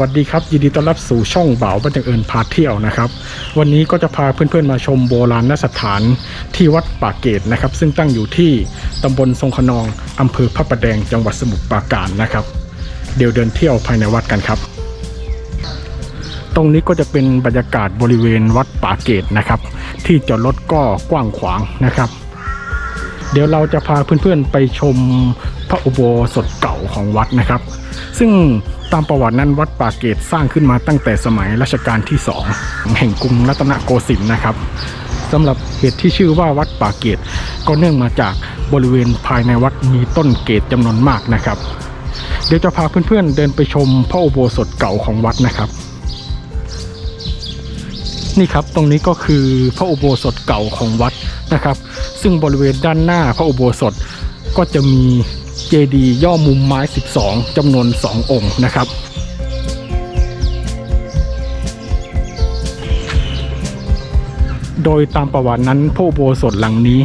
วัสดีครับ ยินดีต้อนรับสู่ช่องเบาบันจังเอิญพาเที่ยวนะครับ วันนี้ก็จะพาเพื่อนๆมาชมโบราณสถานที่วัดป่าเกตนะครับ ซึ่งตั้งอยู่ที่ตำบลทรงขนองอำเภอพระประแดงจังหวัดสมุทรปราการนะครับ เดี๋ยวเดินเที่ยวภายในวัดกันครับ ตรงนี้ก็จะเป็นบรรยากาศบริเวณวัดป่าเกตนะครับ ที่จอดรถก็กว้างขวางนะครับ เดี๋ยวเราจะพาเพื่อนๆไปชมพระอุโบสถเก่าของวัดนะครับ ซึ่ง ตามประวัตินั้นวัดป่าเกตสร้างขึ้นมาตั้งแต่สมัยรัชกาลที่สองแห่งกรุงรัตนโกสินทร์นะครับสำหรับเหตุที่ชื่อว่าวัดป่าเกตก็เนื่องมาจากบริเวณภายในวัดมีต้นเกตจำนวนมากนะครับ เดี๋ยวจะพาเพื่อนๆเดินไปชมพระอุโบสถเก่าของวัดนะครับ นี่ครับตรงนี้ก็คือพระอุโบสถเก่าของวัดนะครับ ซึ่งบริเวณด้านหน้าพระอุโบสถก็จะมี เจดีย์ย่อมุมไม้ 12จำนวน 2 องค์นะครับโดยตามประวัตินั้นพระโบสถหลังนี้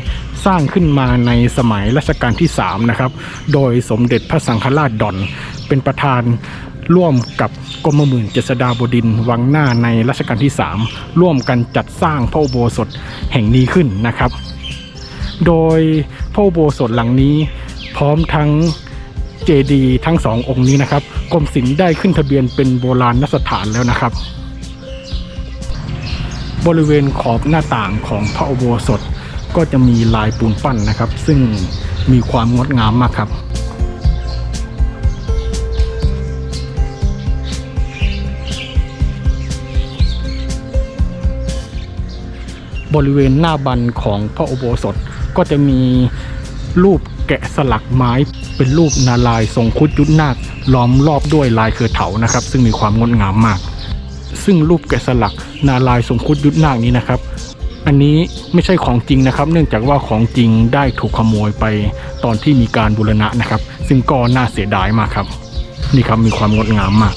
สร้างขึ้นมาในสมัยรัชกาลที่ 3 นะครับ โดยสมเด็จพระสังฆราชดอนเป็นประธานร่วมกับกรมหมื่นเจษฎาบดินวังหน้าในรัชกาลที่ 3 ร่วมกันจัดสร้างพระโบสถแห่งนี้ขึ้นนะครับ โดยพระโบสถหลังนี้ พร้อมทั้งเจดีทั้งสององค์นี้นะครับกรมศิลป์ได้ขึ้นทะเบียนเป็นโบราณสถานแล้วนะครับ บริเวณขอบหน้าต่างของพระอุโบสถก็จะมีลายปูนปั้นนะครับ ซึ่งมีความงดงามมากครับบริเวณหน้าบันของพระอุโบสถก็จะมีรูป แกะสลักไม้เป็นรูปนาลายทรงคุดยุทธนาคล้อมรอบด้วยลายเครือเถานะครับ ซึ่งมีความงดงามมาก ซึ่งรูปแกะสลักนาลายทรงคุดยุทธนาคนี้นะครับ อันนี้ไม่ใช่ของจริงนะครับ เนื่องจากว่าของจริงได้ถูกขโมยไปตอนที่มีการบูรณะนะครับ ซึ่งก็น่าเสียดายมากครับ นี่ครับมีความงดงามมาก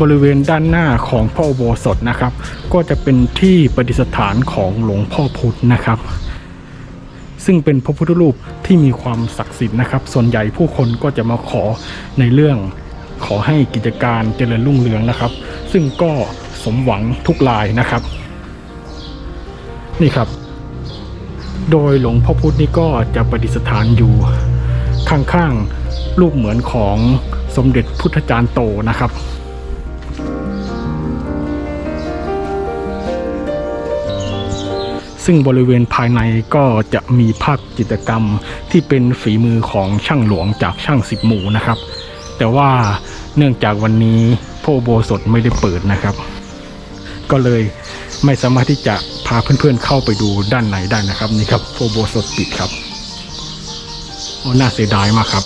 บริเวณด้านหน้าของพระอุโบสถนะครับ ก็จะเป็นที่ประดิษฐานของหลวงพ่อพุธนะครับ ซึ่งเป็นพระพุทธรูปที่มีความศักดิ์สิทธิ์นะครับ ส่วนใหญ่ผู้คนก็จะมาขอในเรื่องขอให้กิจการเจริญรุ่งเรืองนะครับ ซึ่งก็สมหวังทุกรายนะครับ นี่ครับ โดยหลวงพ่อพุธนี่ก็จะประดิษฐานอยู่ข้างๆรูปเหมือนของสมเด็จพุทธจารย์โตนะครับ ซึ่งบริเวณภายในก็จะมีภาพจิตรกรรมที่เป็นฝีมือของช่างหลวงจากช่างสิบหมู่นะครับ แต่ว่าเนื่องจากวันนี้พระอุโบสถไม่ได้เปิดนะครับ ก็เลยไม่สามารถที่จะพาเพื่อนๆเข้าไปดูด้านในได้นะครับนี่ครับพระอุโบสถปิดครับโอ้น่าเสียดายมากครับ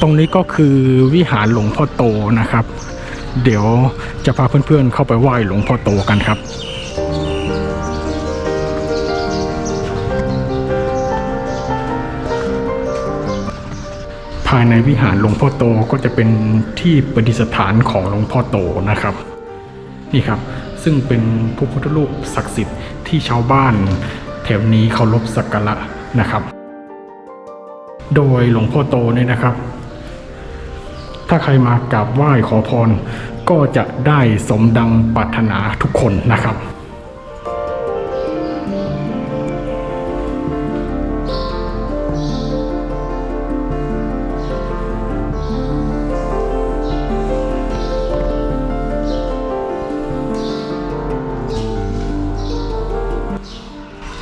ตรงนี้ก็คือวิหารหลวงพ่อโตนะครับ เดี๋ยว จะพาเพื่อนๆเข้าไปไหว้หลวงพ่อโตกันครับภายในวิหารหลวงพ่อโตก็จะเป็นที่ประดิษฐานของหลวงพ่อโตนะครับ นี่ครับซึ่งเป็นพระพุทธรูปศักดิ์สิทธิ์ที่ชาวบ้าน แถวนี้เคารพสักการะนะครับ โดยหลวงพ่อโตเนี่ยนะครับ ถ้าใครมากราบไหว้ขอพร ก็จะได้สมดังปรารถนาทุกคนนะครับ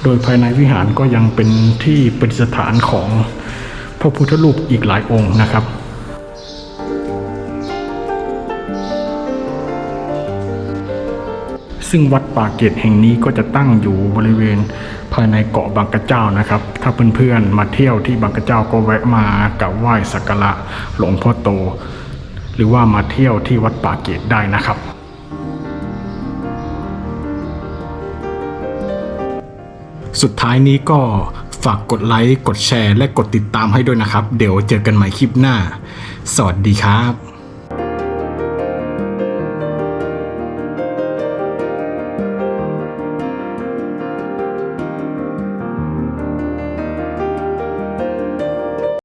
โดยภายในวิหารก็ยังเป็นที่ประดิษฐานของพระพุทธรูปอีกหลายองค์นะครับ ซึ่งวัดป่าเกตแห่งนี้ก็จะตั้งอยู่บริเวณภายในเกาะบางกระเจ้านะครับ ถ้าเพื่อนๆมาเที่ยวที่บางกระเจ้าก็แวะมากราบไหว้สักการะหลวงพ่อโต หรือว่ามาเที่ยวที่วัดป่าเกตได้นะครับสุดท้ายนี้ก็ฝากกดไลค์ กดแชร์ และกดติดตามให้ด้วยนะครับ เดี๋ยวเจอกันใหม่คลิปหน้า สวัสดีครับ